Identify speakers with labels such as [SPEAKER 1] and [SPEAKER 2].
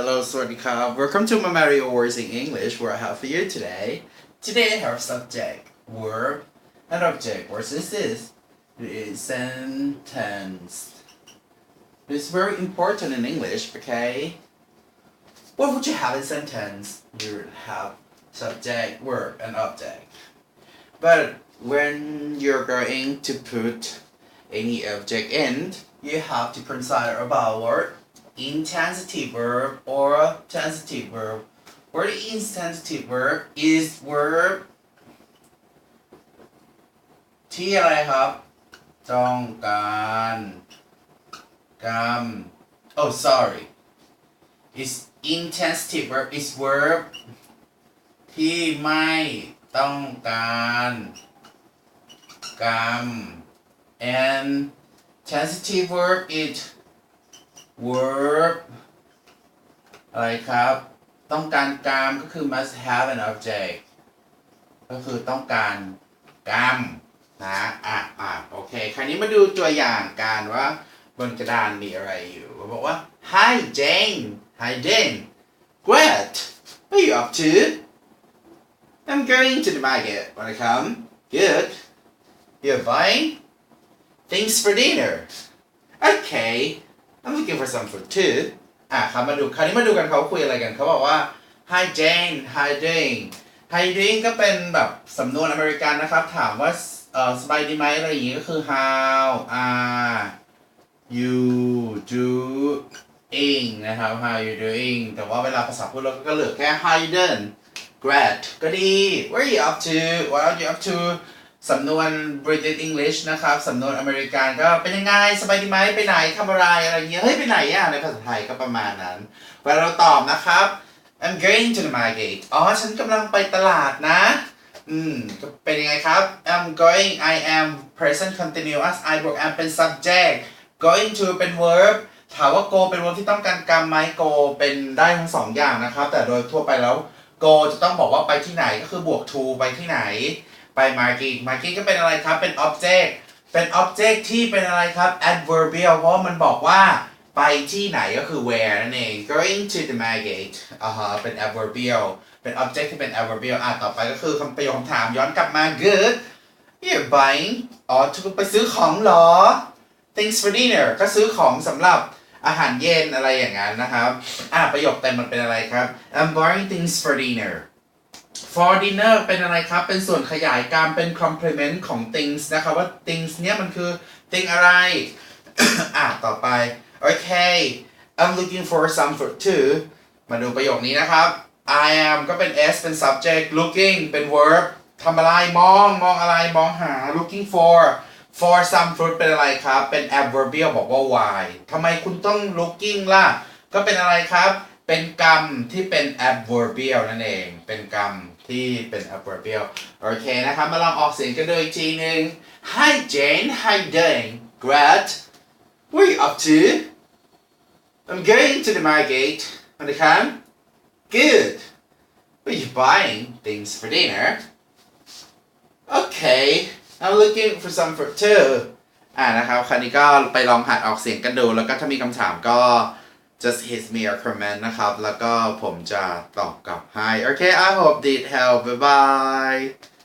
[SPEAKER 1] Hello, Swanika. Welcome to my Mario Words in English, where I have for you today. Today I have subject, verb, and object. What is this? It is sentence. It's very important in English, okay? What would you have in sentence? You have subject, verb, and object. But when you're going to put any object in, you have to consider about word. Intensive verb or transitive verb. Where the intransitive verb is verb ที่อะไรครับต้องการกรรม oh sorry is intensive verb is verb ที่ไม่ต้องการกรรม and transitive verb is verb อะไรครับ ต้องการกรามก็คือ must have an object ก็คือต้องการกรามนะอ่ะอ่ะโอเคคราวนี้มาดูตัวอย่างการว่า บนกระดานมีอะไรอยู่บอกว่า Hi Jane Hi Jane What are you up to I'm going to the market wanna come Good You're buying things for dinner Okay I'm looking for some food too อ่ะครับมาดูคราวนี้มาดูกันเขาคุยอะไรกันเขาบอกว่า Hi Jane Hi Jane Hi Jane ก็เป็นแบบสำนวนอเมริกันนะครับ ถามว่าเออสบายดีไหมอะไรอย่างงี้ก็คือ How are you doing นะครับ How you doing แต่ว่าเวลาภาษาพูดเราก็เหลือแค่ Hi Jane Great ก็ดี Where are you up to What are you up to สำนวน British English นะครับ สำนวนอเมริกันก็เป็นยังไงสบายดีไหม ไปไหนทำอะไร อะไรเงี้ย เฮ้ย ไปไหนอ่ะในภาษาไทยก็ประมาณนั้น เวลาเราตอบนะครับ I'm going to the market อ๋อ ฉันกำลังไปตลาดนะ อืมเป็นยังไงครับ I'm going I am present continuous I บวก am เป็น subject going to เป็น verb ถามว่า go เป็น verb ที่ต้องการกรรมไหม go เป็นได้ทั้งสองอย่างนะครับ แต่โดยทั่วไปแล้ว go จะต้องบอกว่าไปที่ไหน ก็คือบวก to ไปที่ไหนไป marking marking ก็เป็นอะไรครับเป็น object เป็น object ที่เป็นอะไรครับ adverbial เพราะมันบอกว่าไปที่ไหนก็คือ where นั่นเอง going to the market อ่าฮะเป็น adverbial เป็น object ที่เป็น adverbial อ่ะต่อไปก็คือคำประโยคถามย้อนกลับมา good y o u buying อ๋อทุไปซื้อของหรอ things for dinner ก็ซื้อของสำหรับอาหารเย็นอะไรอย่างนั้นนะครับอ่ะประโยคเต่มันเป็นอะไรครับ I'm buying things for dinner for dinner เป็นอะไรครับ เป็นส่วนขยายการเป็น complement ของ things นะครับ ว่า things เนี้ยมันคือ thing อะไร อ่ะ ต่อไป okay I'm looking for some food too มาดูประโยคนี้นะครับ I am ก็เป็น s เป็น subject looking เป็น verb ทำอะไรมองมองอะไรมองหา looking for for some fruit เป็นอะไรครับ เป็น adverbial บอกว่า why ทำไมคุณต้อง looking ล่ะ ก็เป็นอะไรครับเป็นกรรมที่เป็น adverbial นั่นเอง เป็นกรรมที่เป็น adverbial โอเคนะครับ มาลองออกเสียงกันดูอีกทีหนึ่ง Hi Jane Hi Jane Great What are you up to I'm going to the market Want to come Good w a r e you buying things for dinner Okay I'm looking for some f o r t w o อ่านะครับ คราวนี้ก็ไปลองหัดออกเสียงกันดู แล้วก็ถ้ามีคำถามก็ just hit me a comment นะครับ แล้วก็ผมจะตอบกลับให้โอเค I hope did help bye bye